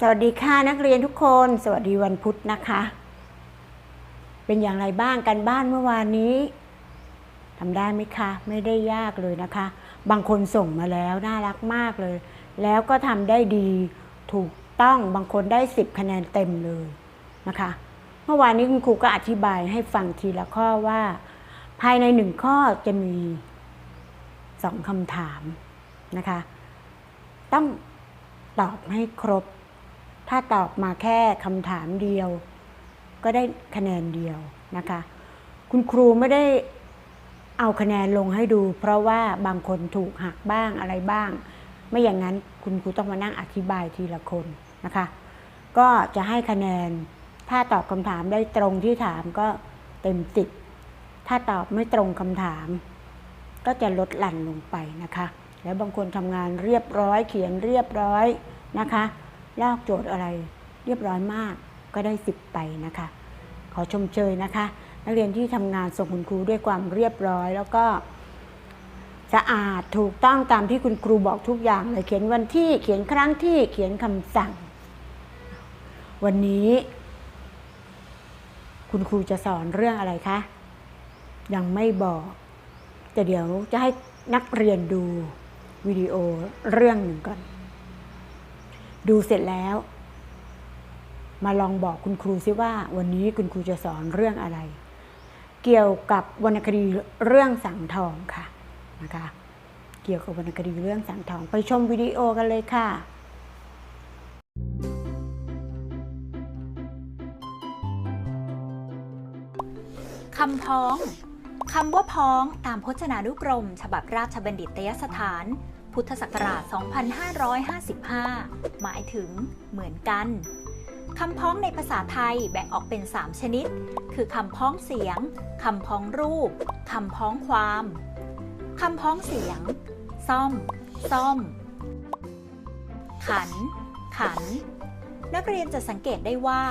สวัสดีค่ะนักเรียนทุกคน สวัสดีวันพุธนะคะ เป็นอย่างไรบ้างกันบ้านเมื่อวานนี้ทำได้ไหมคะ ไม่ได้ยากเลยนะคะ บางคนส่งมาแล้วน่ารักมากเลย แล้วก็ทำได้ดีถูกต้องบางคนได้ 10 คะแนนเต็มเลยนะคะ เมื่อวานนี้คุณครูก็อธิบายให้ฟังทีละข้อว่า ภายในหนึ่งข้อจะมีสองคำถามนะคะ ต้องตอบให้ครบ ถ้าตอบมาแค่คำถามเดียว ก็ได้คะแนนเดียวนะคะ คุณครูไม่ได้เอาคะแนนลงให้ดู เพราะว่าบางคนถูกหักบ้างอะไรบ้าง ไม่อย่างนั้นคุณครูต้องมานั่งอธิบายทีละคนนะคะ ก็จะให้คะแนน ถ้าตอบคำถามได้ตรงที่ถามก็เต็มสิบถ้าตอบไม่ตรงคำถาม ก็จะลดหลั่นลงไปนะคะ แล้วบางคนทำงานเรียบร้อยเขียนเรียบร้อยนะคะ ลอกโจทย์อะไรเรียบร้อยมากก็ได้สิบไปนะคะ ขอชมเชยนะคะ นักเรียนที่ทำงานส่งคุณครูด้วยความเรียบร้อย แล้วก็สะอาดถูกต้องตามที่คุณครูบอกทุกอย่างเลยเขียนวันที่เขียนครั้งที่เขียนคำสั่ง วันนี้ คุณครูจะสอนเรื่องอะไรคะยังไม่บอกแต่เดี๋ยวจะให้นักเรียนดูวิดีโอเรื่องหนึ่งก่อน ดูเสร็จแล้ว มาลองบอกคุณครูซิว่าวันนี้คุณครูจะสอนเรื่องอะไร เกี่ยวกับวรรณคดีเรื่องสังทองค่ะนะคะ เกี่ยวกับวรรณคดีเรื่องสังทอง ไปชมวิดีโอกันเลยค่ะคำพ้อง คำว่าพ้องตามพจนานุกรม ฉบับราชบัณฑิตยสถาน พุทธศักราช 2555 หมายถึงเหมือนกันคำพ้องในภาษาไทยแบ่งออกเป็น 3 ชนิด คือคำพ้องเสียงคำพ้องรูปคำพ้องความคำพ้องเสียง ซ่อม ซ่อม ขัน ขัน นักเรียนจะสังเกตได้ว่า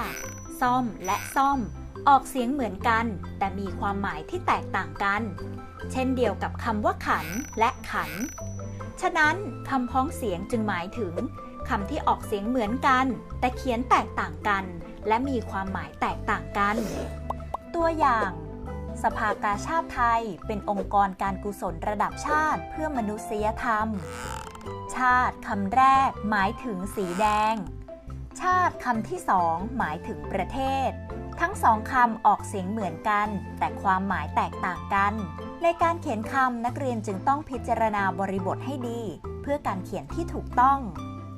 ซ่อมและซ่อม ออกเสียงเหมือนกัน แต่มีความหมายที่แตกต่างกัน เช่นเดียวกับคำว่าขันและขัน ฉะนั้นคำพ้องเสียงจึงหมายถึงคำที่ออกเสียงเหมือนกัน แต่เขียนแตกต่างกัน และมีความหมายแตกต่างกัน ตัวอย่าง สภากาชาติไทยเป็นองค์กรการกุศลระดับชาติเพื่อมนุษยธรรม ชาติคำแรกหมายถึงสีแดง ชาติคำที่สองหมายถึงประเทศ ทั้งสองคำออกเสียงเหมือนกัน แต่ความหมายแตกต่างกัน ในการเขียนคำนักเรียนจึงต้องพิจารณาบริบทให้ดี เพื่อการเขียนที่ถูกต้อง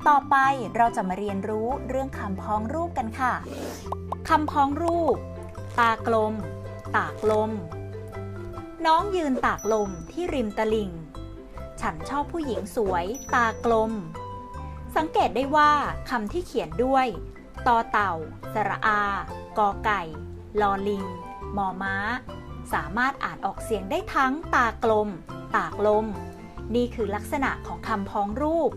ต่อไปเราจะมาเรียนรู้เรื่องคำพ้องรูปกันค่ะ คำพ้องรูป ตากลม ตากลม น้องยืนตากลมที่ริมตลิ่ง ฉันชอบผู้หญิงสวย ตากลม สังเกตได้ว่าคำที่เขียนด้วยตอเต่า สระอา กอไก่ ลอลิง มอม้า สามารถอ่านออกเสียงได้ทั้งตากลม ตากลม นี่คือลักษณะของคำพ้องรูป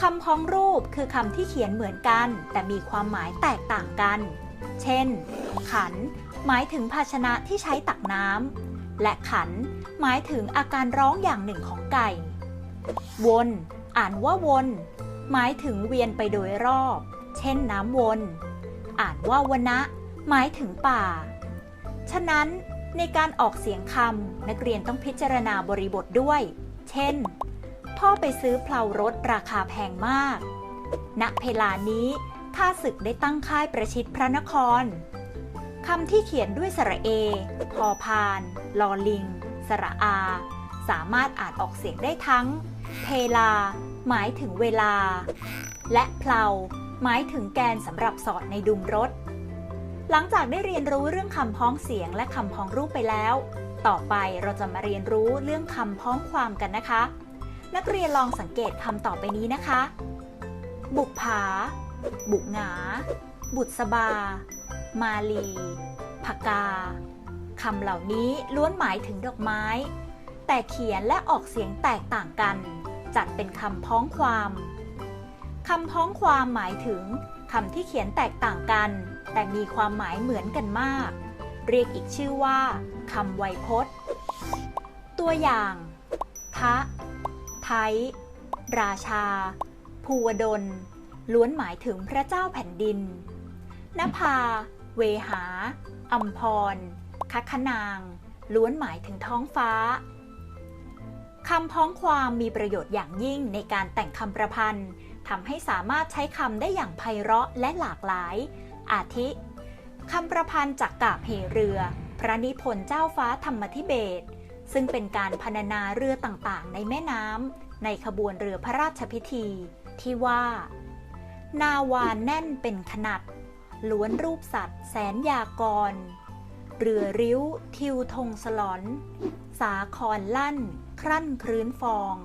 คำพ้องรูปคือคำที่เขียนเหมือนกัน แต่มีความหมายแตกต่างกัน เช่น ขัน หมายถึงภาชนะที่ใช้ตักน้ำ และขัน หมายถึงอาการร้องอย่างหนึ่งของไก่ วน อ่านว่าวน หมายถึงเวียนไปโดยรอบ เช่นน้ำวน อ่านว่าวนะ หมายถึงป่า ฉะนั้นในการออกเสียงคำนักเรียนต้องพิจารณาบริบทด้วย เช่น พ่อไปซื้อเพลารถราคาแพงมาก ณ เพลานี้ข้าศึกได้ตั้งค่ายประชิดพระนคร คำที่เขียนด้วยสระเอ พอพาน ลอลิง สระอา สามารถอ่านออกเสียงได้ทั้ง เพลา หมายถึงเวลา และเพลา หมายถึงแกนสำหรับสอดในดุมรถ หลังจากได้เรียนรู้เรื่องคำพ้องเสียงและคำพ้องรูปไปแล้ว ต่อไปเราจะมาเรียนรู้เรื่องคำพ้องความกันนะคะ นักเรียนลองสังเกตคำต่อไปนี้นะคะ บุกผา บุกหงา บุษบา มาลีผกาคำเหล่านี้ล้วนหมายถึงดอกไม้ แต่เขียนและออกเสียงแตกต่างกัน จัดเป็นคำพ้องความคำพ้องความหมายถึงคำที่เขียนแตกต่างกัน แต่มีความหมายเหมือนกันมาก เรียกอีกชื่อว่าคำไวยพจน์ ตัวอย่าง ทะ ไทย ราชา ภูวดล ล้วนหมายถึงพระเจ้าแผ่นดินนภา เวหา อัมพร คัคคนาง ล้วนหมายถึงท้องฟ้าคำพ้องความมีประโยชน์อย่างยิ่งในการแต่งคำประพันธ์ทำให้สามารถใช้คำได้อย่างไพเราะและหลากหลาย อาทิคำประพันธ์จากกาบเหเรือ พระนิพนธ์เจ้าฟ้าธรรมธิเบศซึ่งเป็นการพรรณนาเรือต่างๆ ในแม่น้ำในขบวนเรือพระราชพิธี ที่ว่า นาวานแน่นเป็นขนาดล้วนรูปสัตว์แสนยากร เรือริ้ว ทิวธงสลอน สาครลั่น ครั่นครื้นฟอง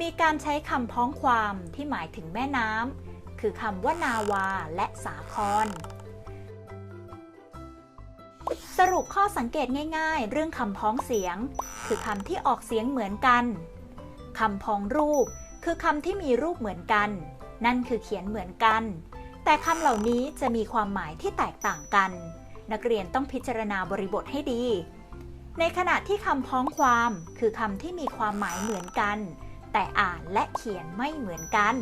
มีการใช้คำพ้องความที่หมายถึงแม่น้ำ คือคำว่านาวาและสาคร สรุปข้อสังเกตง่ายๆ เรื่องคำพ้องเสียง คือคำที่ออกเสียงเหมือนกันคำพ้องรูป คือคำที่มีรูปเหมือนกัน นั่นคือเขียนเหมือนกัน แต่คำเหล่านี้จะมีความหมายที่แตกต่างกัน นักเรียนต้องพิจารณาบริบทให้ดี ในขณะที่คำพ้องความ คือคำที่มีความหมายเหมือนกัน แต่อ่านและเขียนไม่เหมือนกัน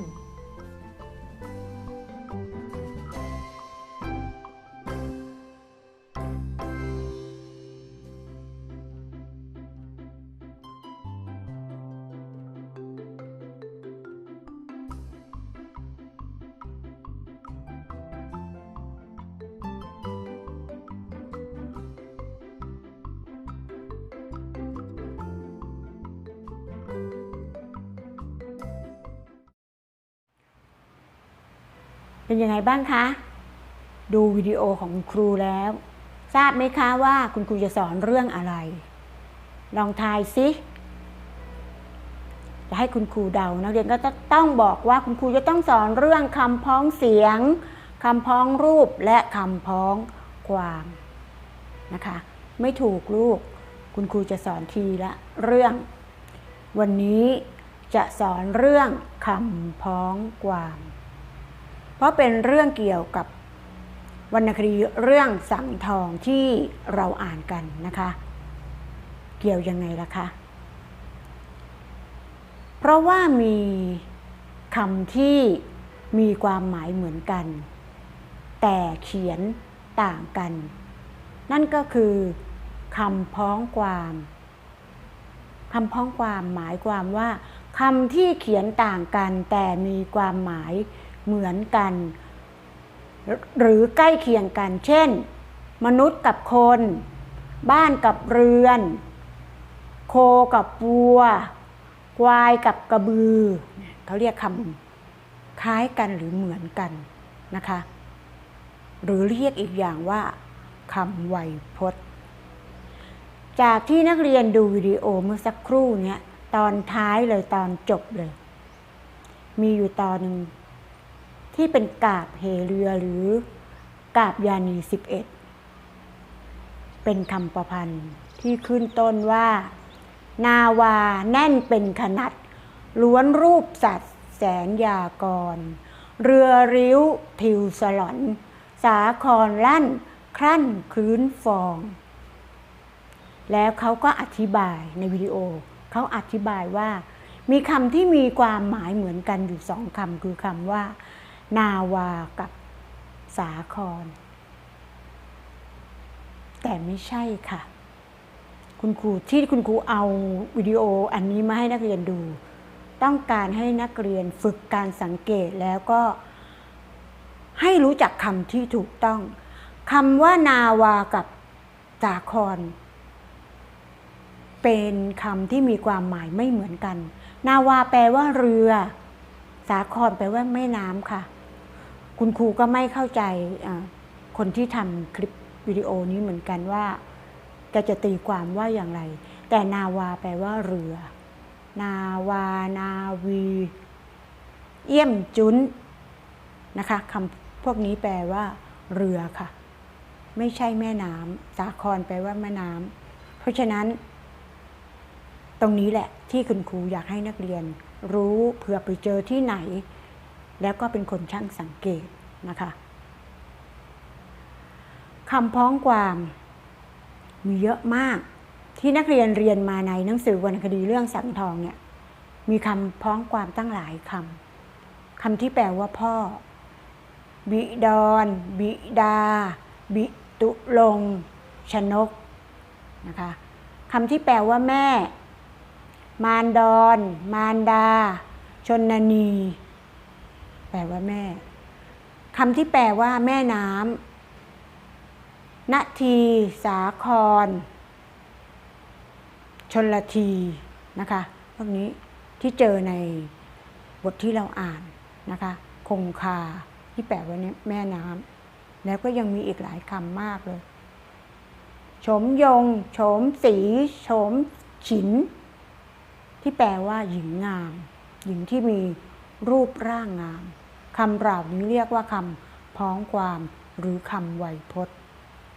เป็นยังไงบ้างคะ ดูวิดีโอของคุณครูแล้ว ทราบไหมคะว่าคุณครูจะสอนเรื่องอะไร ลองทายสิจะให้คุณครูเดานักเรียนก็ต้องบอกว่าคุณครูจะต้องสอนเรื่องคำพ้องเสียงคำพ้องรูปและคำพ้องความนะคะ ไม่ถูกลูก คุณครูจะสอนทีละเรื่อง วันนี้จะสอนเรื่องคำพ้องความ เพราะเป็นเรื่องเกี่ยวกับวรรณคดีเรื่องสังทองที่เราอ่านกันนะคะ เกี่ยวยังไงล่ะคะ เพราะว่ามีคำที่มีความหมายเหมือนกัน แต่เขียนต่างกัน นั่นก็คือคำพ้องความคำพ้องความหมายความว่าคำที่เขียนต่างกันแต่มีความหมาย เหมือนกัน หรือใกล้เคียงกัน เช่น มนุษย์กับคน บ้านกับเรือน โคกับวัว ควายกับกระบือ เขาเรียกคำคล้ายกันหรือเหมือนกันนะคะ หรือเรียกอีกอย่างว่าคำไวยพจน์ จากที่นักเรียนดูวิดีโอเมื่อสักครู่เนี้ยตอนท้ายเลยตอนจบเลย มีอยู่ตอนหนึ่ง ที่เป็นกาบเหเรือหรือกาบยานีสิบเอ็ดเป็นคำประพันธ์ที่ขึ้นต้นว่า นาวาแน่นเป็นขนาดล้วนรูปสัตว์แสนยากร เรือริ้วทิวสลอน สาครลั่นครั่นคลื้นฟอง แล้วเขาก็อธิบายในวิดีโอ เขาอธิบายว่า มีคำที่มีความหมายเหมือนกันอยู่สองคำคือคำว่า นาวากับสาคร แต่ไม่ใช่ค่ะ คุณครูที่คุณครูเอาวิดีโออันนี้มาให้นักเรียนดู ต้องการให้นักเรียนฝึกการสังเกตแล้วก็ ให้รู้จักคำที่ถูกต้องคำว่านาวากับสาคร เป็นคำที่มีความหมายไม่เหมือนกัน นาวาแปลว่าเรือ สาครแปลว่าแม่น้ำค่ะ คุณครูก็ไม่เข้าใจคนที่ทำคลิปวิดีโอนี้เหมือนกันว่าแกจะตีความว่าอย่างไร แต่นาวาแปลว่าเรือ นาวานาวีเอี่ยมจุนนะคะคำพวกนี้แปลว่า เรือค่ะ ไม่ใช่แม่น้ำสาครแปลว่าแม่น้ำเพราะฉะนั้น ตรงนี้แหละที่คุณครูอยากให้นักเรียน รู้เผื่อไปเจอที่ไหน แล้วก็เป็นคนช่างสังเกตนะคะคำพ้องความมีเยอะมากที่นักเรียนเรียนมาในหนังสือวรรณคดีเรื่องสังทองเนี่ยมีคำพ้องความตั้งหลายคำคำที่แปลว่าพ่อ บิดอนบิดา บิตุลง ชนกนะคะคำที่แปลว่าแม่ มารดอน มารดา ชนนี แปลว่าแม่คำที่แปลว่าแม่น้ำนาทีสาคร ชนละทีนะคะพวกนี้ที่เจอในบทที่เราอ่านนะคะ คงคาที่แปลว่าเนี่ยแม่น้ำแล้วก็ยังมีอีกหลายคำมากเลยโฉมยงโฉมสีโฉมฉิน ที่แปลว่าหญิงงาม หญิงที่มีรูปร่างงาม คำเหล่านี้เรียกว่าคำพ้องความหรือคำไวยพจน์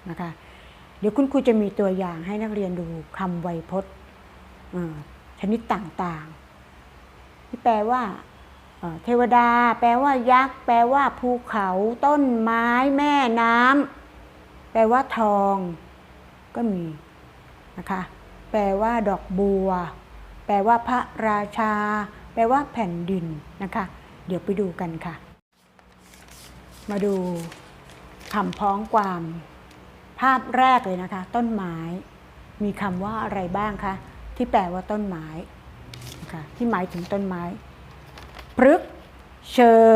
นะคะ เดี๋ยวคุณครูจะมีตัวอย่างให้นักเรียนดูคำไวยพจน์ชนิดต่างๆ ที่แปลว่าเทวดา แปลว่ายักษ์ แปลว่าภูเขา ต้นไม้ แม่น้ำแปลว่าทอง ก็มีนะคะ แปลว่าดอกบัว แปลว่าพระราชา แปลว่าแผ่นดินนะคะ เดี๋ยวไปดูกันค่ะ มาดูคำพ้องความภาพแรกเลยนะคะ ต้นไม้มีคำว่าอะไรบ้างคะที่แปลว่าต้นไม้นะคะที่หมายถึงต้นไม้พฤกเชอ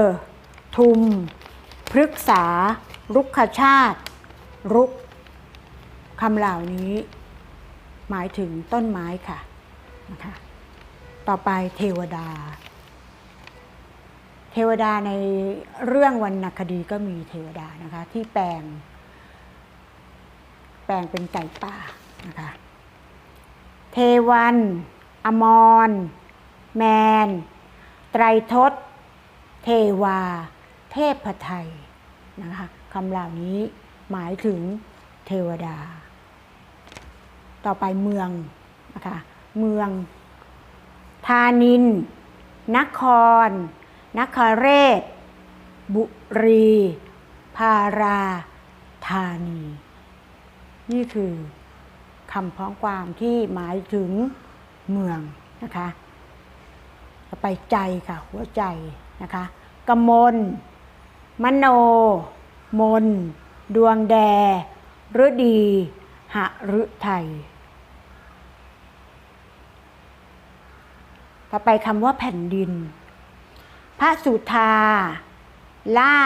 ทุมพฤกษา รุกขชาติ รุกคำเหล่านี้ หมายถึงต้นไม้ค่ะนะคะต่อไปเทวดา เทวดาในเรื่องวรรณคดีก็มีเทวดานะคะที่แปลง แปลงเป็นไก่ป่านะคะเทวัน อมร แมน ไตรทศ เทวา เทพไทยนะคะคำเหล่านี้หมายถึงเทวดา ต่อไปเมืองนะคะเมือง ธานิน นคร นครเรศ บุรี พาราธานี นี่คือคำพ้องความที่หมายถึงเมืองนะคะไปใจค่ะ หัวใจนะคะกมลมโน มน ดวงแดฤดีหฤทัยต่อไปคำว่าแผ่นดิน พระสุธา ล่า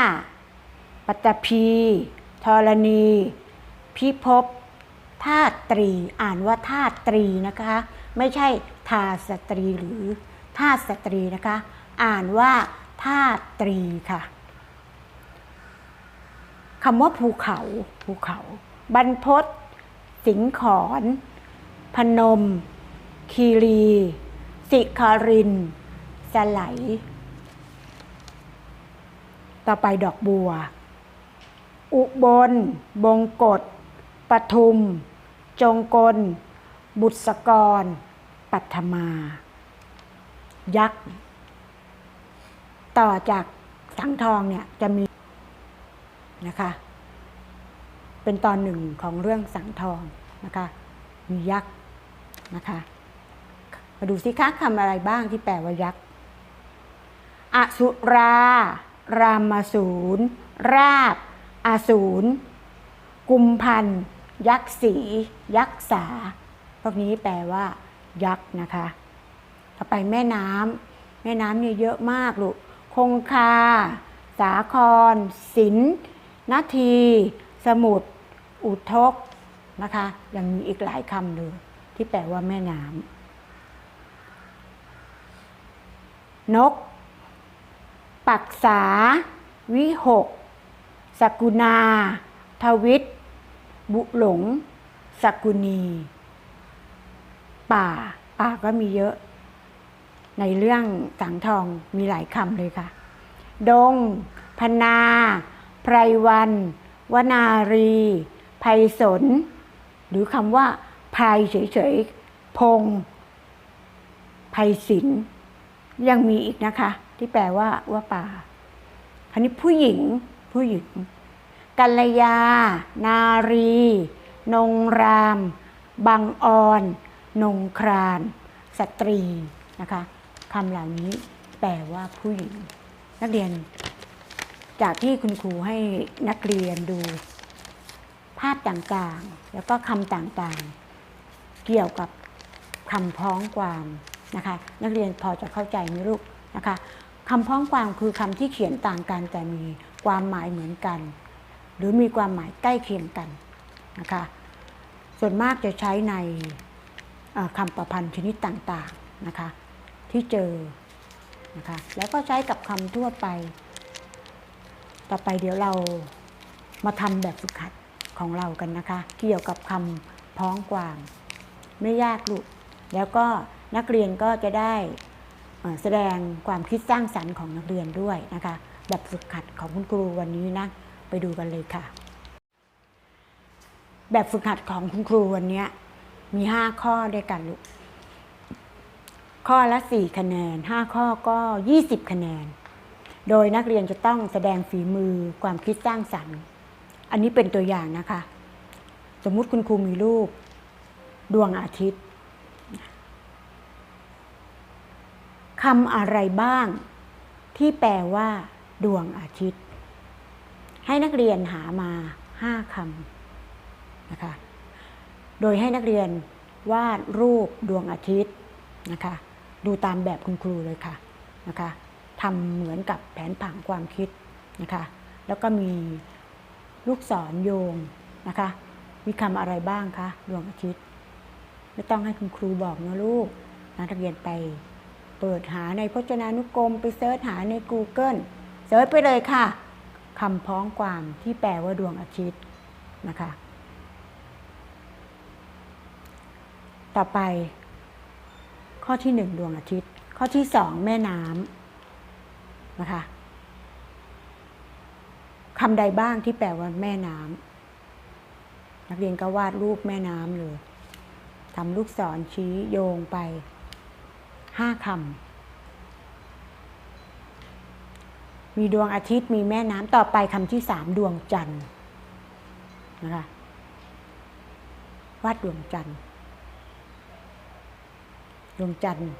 ปัตตภีธรณี พิภพธาตุรี อ่านว่าธาตุรีนะคะ ไม่ใช่ทาสตรีหรือธาตุสตรีนะคะ อ่านว่าธาตุรีค่ะคำว่าภูเขาภูเขา บรรพตสิงขอนพนม คีรี สิคารินสไหล ต่อไปดอกบัว อุบล บงกฎปทุม จงกล บุษกร ปัทมา ยักษ์ ต่อจากสังทองเนี่ยจะมีนะคะ เป็นตอนหนึ่งของเรื่องสังทองนะคะ มียักษ์นะคะมาดูสิคะคำอะไรบ้างที่แปลว่ายักษ์ อสุรา รามสูร ราบอสูร กุมพัน ยักษ์สี ยักษ์สา พวกนี้แปลว่า ยักษ์นะคะ ต่อไปแม่น้ำ แม่น้ำเนี่ยเยอะมากลูก คงคา สาคร สินนาที สมุทร อุทก นะคะ ยังมีอีกหลายคำเลย ที่แปลว่าแม่น้ำนก ปักษา วิหก สกุณา ทวิต บุหลง สกุณี ป่า ป่าก็มีเยอะ ในเรื่องสังทองมีหลายคำเลยค่ะ ดง พนา ไพรวัน วนารี ไพศลหรือคำว่าไพรเฉยๆ พง ไพศิล ยังมีอีกนะคะ ที่แปลว่าว่าป่าอันนี้ผู้หญิง ผู้หญิง กัลยา นารี นงราม บังออน นงคราน สตรีนะคะคำเหล่านี้แปลว่าผู้หญิง นักเรียน จากที่คุณครูให้นักเรียนดู ภาพต่างๆ แล้วก็คำต่างๆ เกี่ยวกับคำพ้องความ นะคะ นักเรียนพอจะเข้าใจไหมลูกนะคะคำพ้องความคือคำที่เขียนต่างกันแต่มีความหมายเหมือนกัน หรือมีความหมายใกล้เคียงกันนะคะส่วนมากจะใช้ในคำประพันธ์ชนิดต่างๆนะคะที่เจอนะคะแล้วก็ใช้กับคำทั่วไป ต่อไปเดี๋ยวเรามาทำแบบฝึกหัดของเรากันนะคะ เกี่ยวกับคำพ้องความไม่ยากลูกแล้วก็ นักเรียนก็จะได้แสดงความคิดสร้างสรรค์ของนักเรียนด้วยนะคะ แบบฝึกหัดของคุณครูวันนี้นะ ไปดูกันเลยค่ะ แบบฝึกหัดของคุณครูวันนี้มี 5 ข้อด้วยกันลูกข้อละ 4 คะแนน 5 ข้อก็ 20 คะแนน โดยนักเรียนจะต้องแสดงฝีมือความคิดสร้างสรรค์ อันนี้เป็นตัวอย่างนะคะ สมมุติคุณครูมีรูป ดวงอาทิตย์ คำอะไรบ้าง ที่แปลว่า ดวงอาทิตย์ ให้นักเรียนหามาห้าคำนะคะ โดยให้นักเรียนวาดรูปดวงอาทิตย์นะคะ ดูตามแบบคุณครูเลยค่ะนะคะทำเหมือนกับแผนผังความคิดนะคะ แล้วก็มีลูกศรโยงนะคะ มีคำอะไรบ้างคะดวงอาทิตย์ ไม่ต้องให้คุณครูบอกนะลูกนักเรียนไป เปิดหาในพจนานุกรมไปเสิร์ชหาใน Google เสิร์ชไปเลยค่ะคำพ้องความที่แปลว่าดวงอาทิตย์นะคะ ต่อไป ข้อที่หนึ่งดวงอาทิตย์ ข้อที่สองแม่น้ำนะคะคำใดบ้างที่แปลว่าแม่น้ำนักเรียนก็วาดรูปแม่น้ำเลยทำลูกศรชี้โยงไป ห้าคำ มีดวงอาทิตย์มีแม่น้ำต่อไปคำที่สามดวงจันทร์นะคะวาดดวงจันทร์ดวงจันทร์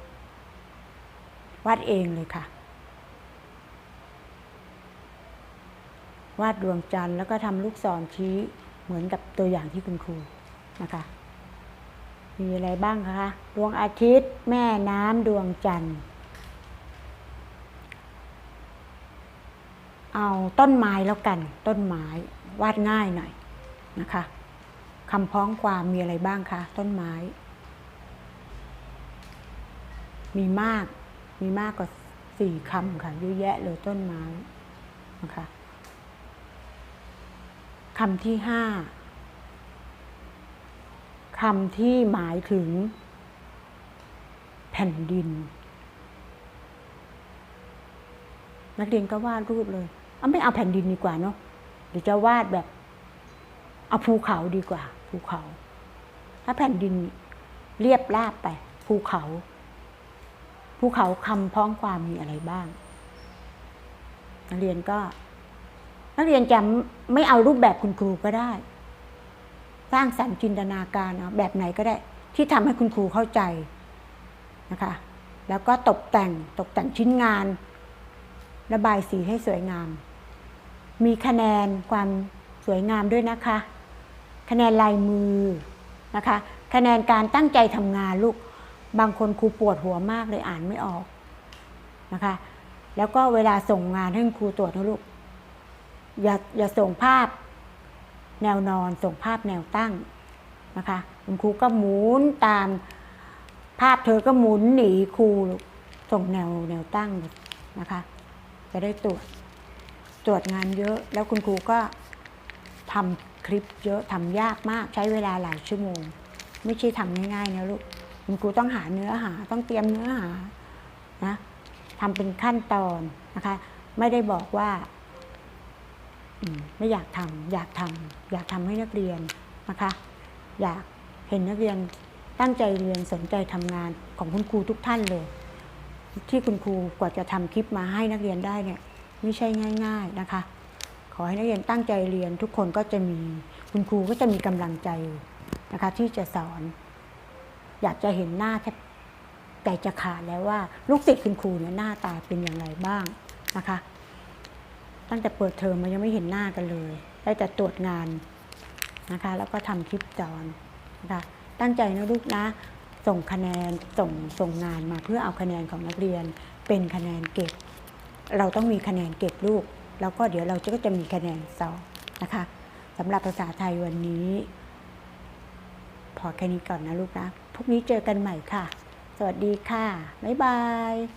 วาดเองเลยค่ะ วาดดวงจันทร์แล้วก็ทำลูกศรชี้เหมือนกับตัวอย่างที่คุณครูนะคะ มีอะไรบ้างคะดวงอาทิตย์ แม่น้ำดวงจันทร์ เอาต้นไม้แล้วกัน ต้นไม้วาดง่ายหน่อยนะคะคำพ้องความมีอะไรบ้างคะต้นไม้ มีมากมีมากกว่าสี่คำค่ะเยอะแยะเลยต้นไม้นะคะคำที่ห้า คำที่หมายถึง แผ่นดิน นักเรียนก็วาดรูปเลยเอาไม่เอาแผ่นดินดีกว่าเนาะเดี๋ยวจะวาดแบบ เอาภูเขาดีกว่า ภูเขา ถ้าแผ่นดินเรียบราบไป ภูเขา ภูเขาคำพ้องความมีอะไรบ้าง นักเรียนก็ นักเรียนจะไม่เอารูปแบบคุณครูก็ได้ ร้างสรรค์จินตนาการเอาแบบไหนก็ได้ที่ทำให้คุณครูเข้าใจนะคะ แล้วก็ตกแต่งตกแต่งชิ้นงาน ระบายสีให้สวยงาม มีคะแนนความสวยงามด้วยนะคะ คะแนนลายมือนะคะ คะแนนการตั้งใจทำงานลูก บางคนครูปวดหัวมากเลยอ่านไม่ออกนะคะ แล้วก็เวลาส่งงานให้คุณครูตรวจนะลูกอย่าอย่าส่งภาพ แนวนอนส่งภาพแนวตั้งนะคะคุณครูก็หมุนตาม ภาพเธอก็หมุนหนีครูส่งแนวแนวตั้งนะคะ จะได้ตรวจตรวจงานเยอะแล้วคุณครูก็ทำคลิปเยอะทำยากมากใช้เวลาหลายชั่วโมง ไม่ใช่ทำง่ายๆนะลูกคุณครูต้องหาเนื้อหาต้องเตรียมเนื้อหานะทำเป็นขั้นตอนนะคะ ไม่ได้บอกว่า ไม่อยากทำอยากทำอยากทำให้นักเรียนนะคะ อยากเห็นนักเรียนตั้งใจเรียนสนใจทำงานของคุณครูทุกท่านเลย ที่คุณครูกว่าจะทำคลิปมาให้นักเรียนได้เนี่ยไม่ใช่ง่าย ๆนะคะ ขอให้นักเรียนตั้งใจเรียนทุกคนก็จะมีคุณครูก็จะมีกำลังใจนะคะที่จะสอน อยากจะเห็นหน้าแทบใจจะขาดแล้วว่า ลูกศิษย์คุณครูเนี่ยหน้าตาเป็นอย่างไรบ้างนะคะ ตั้งแต่เปิดเทอมมันยังไม่เห็นหน้ากันเลยได้แต่ตรวจงานนะคะ แล้วก็ทำคลิปสอนนะคะตั้งใจนะลูกนะ ส่งคะแนนส่งส่งงานมาเพื่อเอาคะแนนของนักเรียนเป็นคะแนนเก็บ เราต้องมีคะแนนเก็บลูก แล้วก็เดี๋ยวเราก็จะมีคะแนนสอบนะคะสำหรับภาษาไทยวันนี้ พอแค่นี้ก่อนนะลูกนะพรุ่งนี้เจอกันใหม่ค่ะ สวัสดีค่ะ บ๊ายบาย